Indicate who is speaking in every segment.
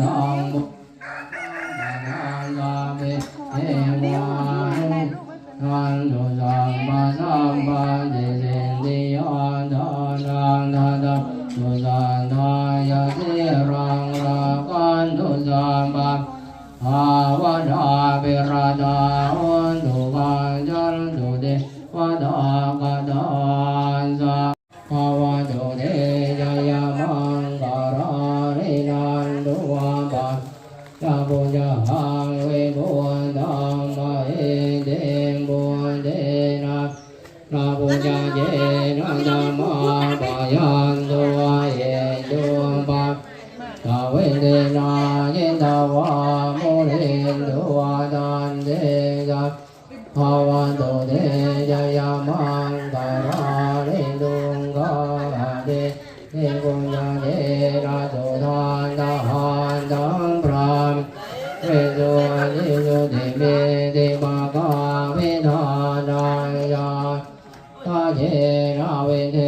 Speaker 1: รังนานาเมเอวานุวันตุสัมปันนัมปันติสิติอันตานานาตุสันทายาทิรังรากันตุสัมปันภาวนาเปราดาหุนตุปัญจันตุเดวะดากะดา นทวาโมเรนทวาดันเดจักภาวันโตเตจยามังกราเรดุงกาเดเนกุญญาเนราโสทานทหารดังพรามเวสุอนิสุติเมติมากาเวทานายาตาเจนาเวเท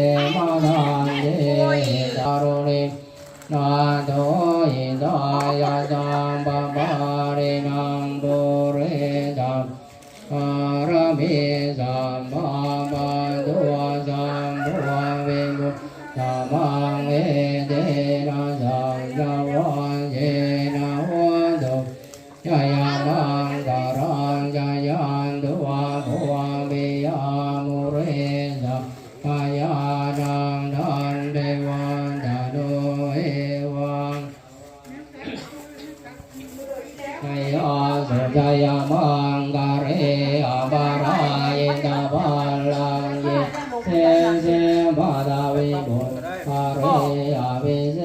Speaker 1: เทมาทันเตตารุเรนาโตอินทายาสัมปะปะเรนังปุเรตังปารมิสัมมา มาดาวิบุตกาเรอาวิเส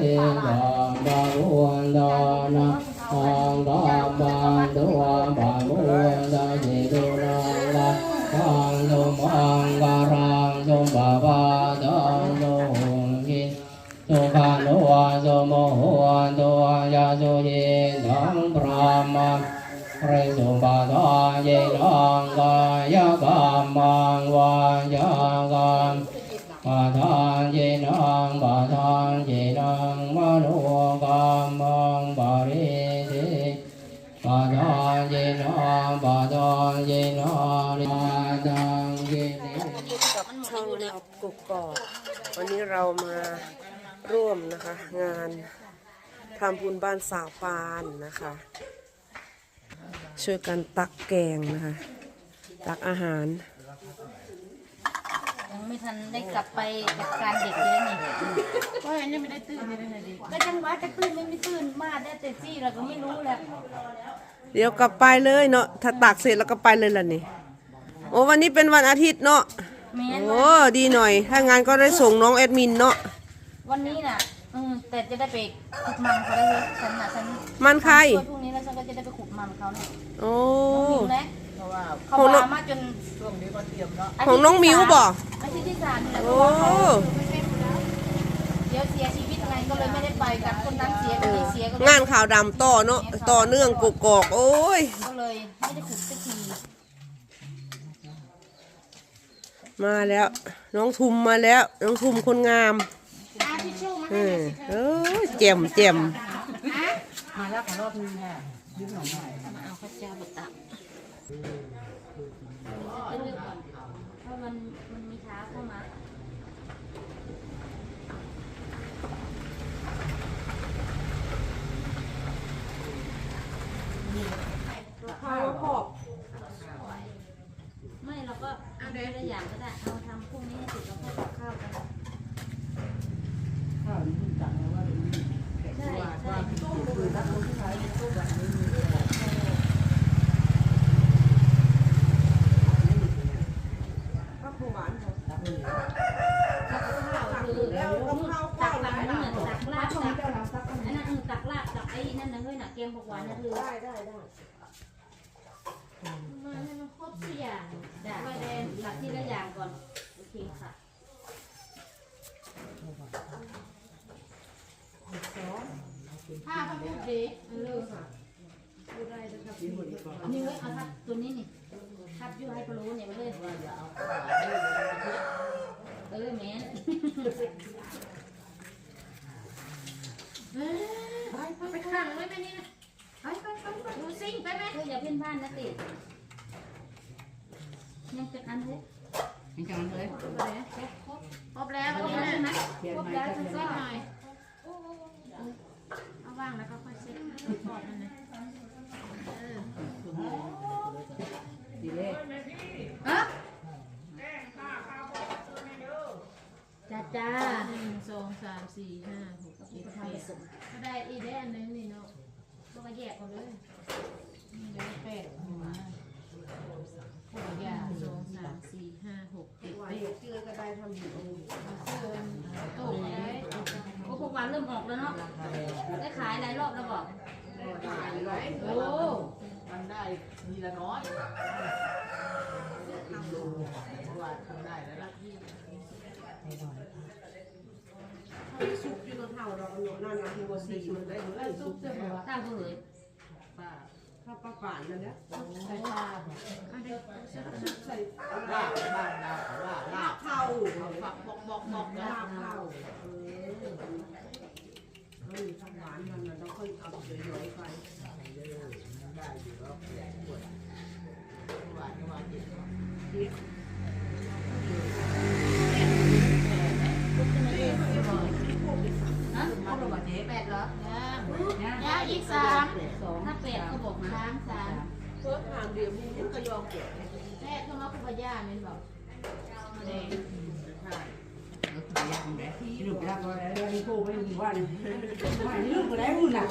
Speaker 1: เยดาบาวันดานะอังดาบันตุอัมบาวันดาจิตุนังลาทังโลมังการังสมบาบาตังโลหิสุขานุวาสมโหวันตัวยาสุยิทังพระมังเรสุปาทาเยนังกายกรรมังวายกรรม ทานเยนังปาทานเยนังมโนกรรมังปาริสิปาดานเยนะปาดานเยนะปาดังเยนะ
Speaker 2: กับช่องเรากุกกอกวันนี้เรามาร่วมนะคะ งานทำบุญบ้านสาวปานนะคะ ช่วยกันตักแกงนะคะ ตักอาหาร
Speaker 3: ไม่ทันได้กลับไปจัดการเด็กเลยนี่
Speaker 4: ว่าอันนี้ไม่ได้ตื่นไม่ได้เลยดิ
Speaker 3: ก็จังหวะจะตื่นไม่ไม่ตื่นมาได้แต่ซี่เราก็ไม่รู้แหละ
Speaker 2: เดี๋ยวกลับไปเลยเนาะถ้าตักเสร็จแล้วก็ไปเลยล่ะนี่โอ้วันนี้เป็นวันอาทิตย์เนาะ
Speaker 3: แม้น
Speaker 2: โอ้ดีหน่อย ถ้างานก็ได้ส่งน้องแอดมินเนาะ
Speaker 3: วันนี้น่ะอืมแต่จะได้ไปขุดมันเขาได้เลยฉันน่ะฉัน
Speaker 2: มันใคร
Speaker 3: ช่วยพรุ่งนี้แล้วฉันก็จะได้ไปขุดมันเขาเนี่ย
Speaker 2: โอ้
Speaker 3: หิวนะเพ ราะว่าเขา
Speaker 2: ของน้อง
Speaker 3: มามาจน
Speaker 4: ช่วงนี้ก็เตรียมเนาะ
Speaker 2: ของน้องมิวบ่
Speaker 3: อาทิตย์ที่สามนี่แหละเพ
Speaker 2: โอ้
Speaker 3: ราะว่าเขาเดี๋ยวเสียชีวิตไงก็เลยไม่ได้ไปกันคนนั้นเสียคนนี้เสียก็เลย
Speaker 2: งานข่าวดำต่อเนาะต่อเนื่องกกอกโอ้ย
Speaker 3: ก็เลยไม่ได้ขุดสักที
Speaker 2: มาแล้ว น้องทุมมาแล้ว น้องทุมคนงาม
Speaker 4: อาทิชชู่มา
Speaker 2: เออเออแจ่มแจ่ม
Speaker 4: มาแล้วขอรอบนึงค่ะดึงหน่อยหน่อย
Speaker 3: เอาข้าวเจ้ามาตัก จะเลือกก่อนเพราะมันมันมีเท้าเข้ามาไม่เราก็เอาทีละอย่างก็ได้เอาทำพรุ่งนี้ให้เสร็จแล้วค่อยกับข้าวกัน
Speaker 4: ข้าวนี่จังเลยว่า
Speaker 3: ใช่ใช่
Speaker 4: คือถ้าคนที่ใช้ตู้แบบนี้
Speaker 3: ข้าวคือตักหลังนั่นน่ะตักลาบตักอันนั้นเออตักลาบตักไอ้นั่นนะเฮ้ยน่ะเกมบอกหวานนะเธอ ได้ได้ได้มาให้มันครบทุกอย่างได้ไปเดนตักที่ละอย่างก่อน โอเคค่ะ
Speaker 4: ถ้าเขาพูดดี
Speaker 3: เออค่ะอันนี้เว้ยเอาทับตัวนี้นี่ทับยู่ให้พะโล้เนี่ยไปเลยวเอาเออแม่น
Speaker 4: ไปไปข้างไว้ไปนี่นะ ไปไปไปไป
Speaker 3: ยวเพื่อนบ้านนะติยังเป็นอันเลย
Speaker 4: ยังจังเลย
Speaker 3: ครบแล้วครบแล้วใช่ไหม
Speaker 4: เปลี่ยน
Speaker 3: ครบ
Speaker 4: ใหม่
Speaker 3: แล้ว
Speaker 4: ก็
Speaker 3: จะ
Speaker 4: เปลี่ยน
Speaker 3: ใส่
Speaker 4: ให
Speaker 3: ห
Speaker 4: ม่
Speaker 3: น่อยเอาว่างแล้วก็ค่อยเช็ดขอบมันนะ
Speaker 4: ดีเลย
Speaker 3: จ้าจ้า
Speaker 5: หนึ่งสองสามสี่ห้าหกเจ็ดแปดก็ได้อีได้อันนึงนี่เนาะ
Speaker 3: ก็มาแยกกันเลย
Speaker 5: นี่ได้ แปดหัวหัวยาสองสามสี่ห้าหกเจ็ดแปด
Speaker 2: เชื่อก็ได้ทำอยู่
Speaker 5: เสื้อโต๊ะได้
Speaker 3: โอ้พวกวันเริ่มออกแล้วเนาะได้ขายหลายรอบแล้วบอก
Speaker 5: โอ้
Speaker 4: มันได้ทีละน้อยว่าทำได้แล้วล่ะ
Speaker 2: ซุปอยู่ตรงเท่าเราหนูนั่นนะที่ว่าสีมันได้เลยซุป
Speaker 3: ตั้งก็เลย
Speaker 4: ป้า
Speaker 2: ถ้า ปลาป่านนั่นเนี่ย
Speaker 5: ใส่ปลา
Speaker 2: ใส่
Speaker 4: ลาบบ้านลาบว่าลา
Speaker 2: ลา
Speaker 4: บบ
Speaker 2: เผา
Speaker 4: เอาฝักบอกบอกบอก
Speaker 2: ลาบบเผาเออเฮ้ยทำหวานมันเราค่อยเอาเฉยๆไป
Speaker 4: ได้อยู่แล้วแกงปวดหวานหวานเย็น
Speaker 3: ฮะครบแล้วบอกเจ๊แปดเหรอ
Speaker 5: ย่างย่างอีกสาม
Speaker 3: ถ้าแปดก็บอกมา
Speaker 5: สามสาม
Speaker 2: เพิ่มทางเดียวพี่ยังก็ยอมเก็บ
Speaker 5: แม่เข้ามาคุปย่าเมนบอกเด็ก
Speaker 4: ลูกรักอะไรแล้วนี่พูดไม่มีวันวันนี้ลูกอะไรพูดน่ะ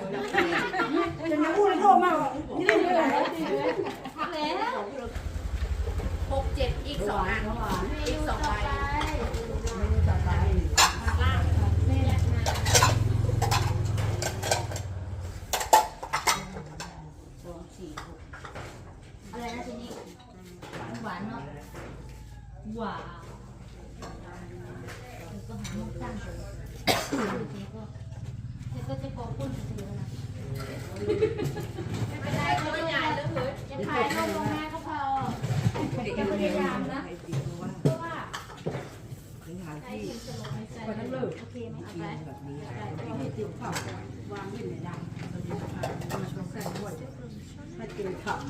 Speaker 4: จะมาพูดโทษมากนี่ลูกอะไร
Speaker 3: แล้ว
Speaker 5: หกเจ็ดอีกสองอันอีกสองใบ
Speaker 4: ไม่รู้จักไป
Speaker 3: สองสี่หกอะไรนะทีนี้หวานเนาะหวานก็หาลูกตั้งเลยเจ๊ก็เจ๊ก็จะกองปุ้นเฉยๆนะ
Speaker 5: ไม่ได้ก็ไม่ใหญ่แล้วเฮ้ย
Speaker 3: จะขายลงโรงงานก็พอจะพยายามนะเพราะว่า
Speaker 5: ใช้กินสลบในใจ
Speaker 4: คนนั้นเลย
Speaker 3: โอเคไหม
Speaker 4: กินแบบนี้เราให้ติดข้าววางไว้ในดังเราจะทานมันต้องใส่ด้วย ให้กินข้าว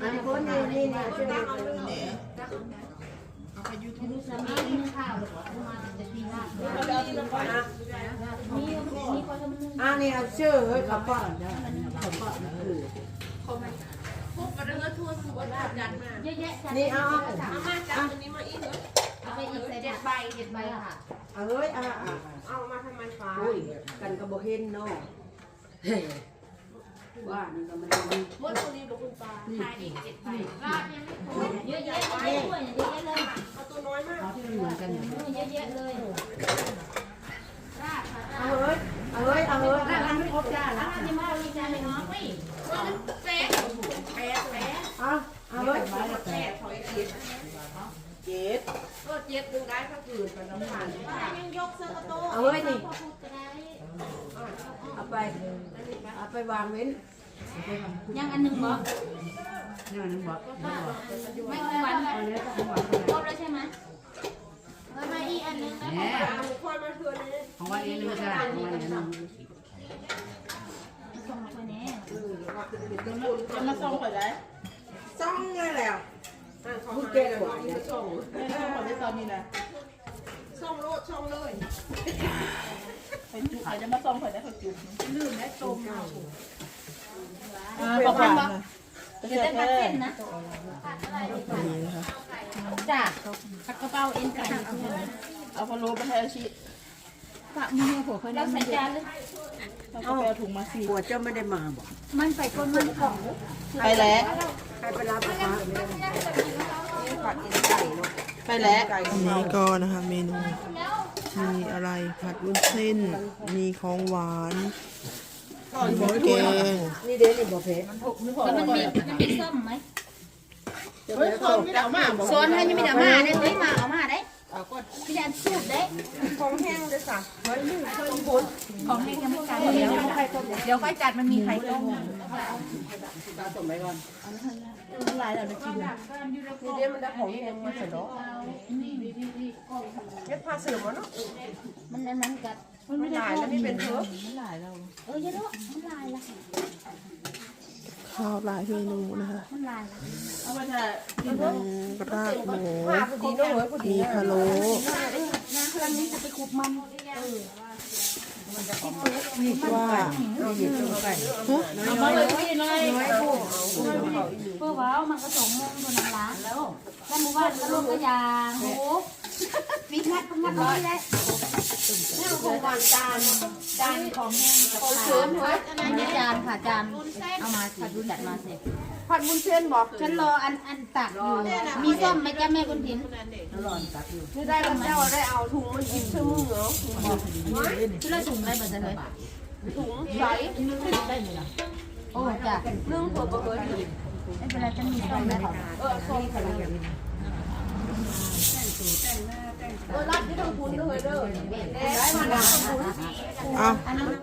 Speaker 2: อันคนนี้นี่นี่ช่วยกัน
Speaker 3: ดูสามีนึ่งข้าวหรือว่ามาจะตีลาบมีมีคนทำนึ่ง
Speaker 2: อันนี้เอาชื่อเฮ้ยขับป้อน
Speaker 4: เขาก็คือ
Speaker 5: พวกกระเรือทั่วสวรรณจันทร์มา
Speaker 3: เยอะแยะจั
Speaker 2: นี่เอาเอา
Speaker 5: เอามาจับตัวนี้มาอีกเหรอ
Speaker 3: เอาไปอีกใส่
Speaker 5: เจ็ดใบเจ็ดใบค่ะ
Speaker 2: เฮ้ยอะอะเอามาทำไมฟ้ากันกระโบเห็นเนาะว่านี่ก็ไม่ได้ดี
Speaker 5: พวกตัวนี้บอกคุณปลาขายอีกเจ็ดใบลาบยังไม่พอ
Speaker 3: เยอะแยะเลยเยอะแยะเลย
Speaker 2: เอาตัวน้อยมาก
Speaker 4: เขาที่มันเหมือนกัน
Speaker 3: เยอะแยะเลยลาบค่ะ
Speaker 2: เอาเฮ้ย เอ้ยเอาเฮ้ย
Speaker 4: ร้านไม่ครบจ้าแลา
Speaker 3: บจะมาวีจานเลยเนาะไม่
Speaker 5: แป๊ะแป๊ะแป๊ะ
Speaker 2: เอาเอาเฮ้ย
Speaker 4: ไม้ละแปด
Speaker 2: เจ็ดก็เจ็ดดึงได้ก็คือเป็นน้ำมัน
Speaker 5: ยังยกเสื้อกระโต
Speaker 2: เอาเฮ้ยนี่เอาไปเอาไปวางเว้น
Speaker 3: ยังอันหนึ่งบอก
Speaker 4: นี่มันหนึ่งบอก
Speaker 3: ไม่ไม่หวาน
Speaker 4: อันนี้ก็หวาน
Speaker 3: ครบแล้วใช่ไหม
Speaker 5: แล้วมาอีกอันนึงนะ
Speaker 4: แหม
Speaker 2: เอาค่อยมาเทือนนี้
Speaker 4: ของวันนี้ไม่ใช่ของวันนี้
Speaker 3: ส่งมาคนนี้
Speaker 2: จะมาส่งไปได้ส่งเลยแล้วพูดเก่งกว่าเนี่ยส่ง
Speaker 4: ของวันนี้ตอนนี้นะ
Speaker 2: ส่งโลดส่งเลย
Speaker 4: ใครจะมาส่งใครได้เขาจุด
Speaker 2: ขอบคุณครับ
Speaker 3: จะได้ผัดเส้นนะ จ้ะผัดกะเพราเอ็นไก่
Speaker 6: เอาพะโล้ไปให้อาชีฝากมือหัวคน
Speaker 3: เรา
Speaker 6: นั้น
Speaker 3: ใส่จานเลย
Speaker 6: เอากาแฟถุงมาสี่
Speaker 2: หัวเจ้าไม่ได้มาบอก
Speaker 3: มันไปก้นมันกล่อง
Speaker 6: ไปแล้ว
Speaker 2: ใครไปรับมาไม่ได้ผัดเอ็นไก่เนาะ
Speaker 6: ไปแล้ว
Speaker 2: ไก่
Speaker 7: อันนี้ก็นะคะเมนูมีอะไรผัดวุ้นเส้น มีของหวานมีแกง
Speaker 2: นี่เด้นี่บ่เพชร
Speaker 3: แล้วมันมีมันมีส้มไหม
Speaker 2: เฮ้ยคนไม่ได้เอามาบอก
Speaker 3: โซนให้ยังไม่ได้มาได้เฮ้ยมาเอามาได้พยานสูบได้
Speaker 2: ของแห้งเลยจ้ะไว้ยนึ่งเคยบน
Speaker 5: ของให้งยังไม่จัดเดี๋ยวเดี๋ยวค่อยจัดมันมีไข่ต้ม
Speaker 2: นี่เดี๋ยวมันได้ของแห้งมาเสร็จแล้วเย็ดผ้าเสื่อมวะเนาะ
Speaker 3: มันอันนั้นกับ
Speaker 2: มันหลายแล้วนี่เป็นเถอะมันหลาย
Speaker 3: เออเยอะมันลายละ
Speaker 7: ข้าวหลายเมนูนะคะ
Speaker 3: มันลายละ
Speaker 6: เอาไปเถอะ
Speaker 7: มีรากหมู
Speaker 2: ผ้าพอดีเนาะเว้ยพอดี
Speaker 7: มีพะโล้
Speaker 3: นี่ว่า
Speaker 6: เอามาเลยพี่น้อย
Speaker 3: เพื่อว่ามันก็สองโมงบนน้ำร้านแล้วแล้วหมู่บ้านก็ลูกก็ยางโหปีงัดงัดร้อยเลยนี่ของวางจานจานของแห้งกับข้าวอันนี้จานค่ะจานเอามาสิดูจัดมาสิ
Speaker 2: ผัดมุนเส้นบอก
Speaker 3: ฉันรออันอันตักอยู่ มีส้มไหมจ๊ะแม่คุณถิน
Speaker 2: นี่ได้แล้วเจ้าได้เอาถุงมันกินชื่อมือเหรอ
Speaker 3: ชุดละถุงได้บ่จ๊ะเลย
Speaker 2: ถุงใส
Speaker 3: โอ้จ้ะ
Speaker 2: นึ่งเผื่อเผื่อ
Speaker 3: ไม่เป็นไรจะมีส้มได้ค่ะ
Speaker 2: เออส้มขนาด เออรัดที่ทางคุณเลยเด้อได้มาแล้ว
Speaker 7: เอา
Speaker 3: อันนั้น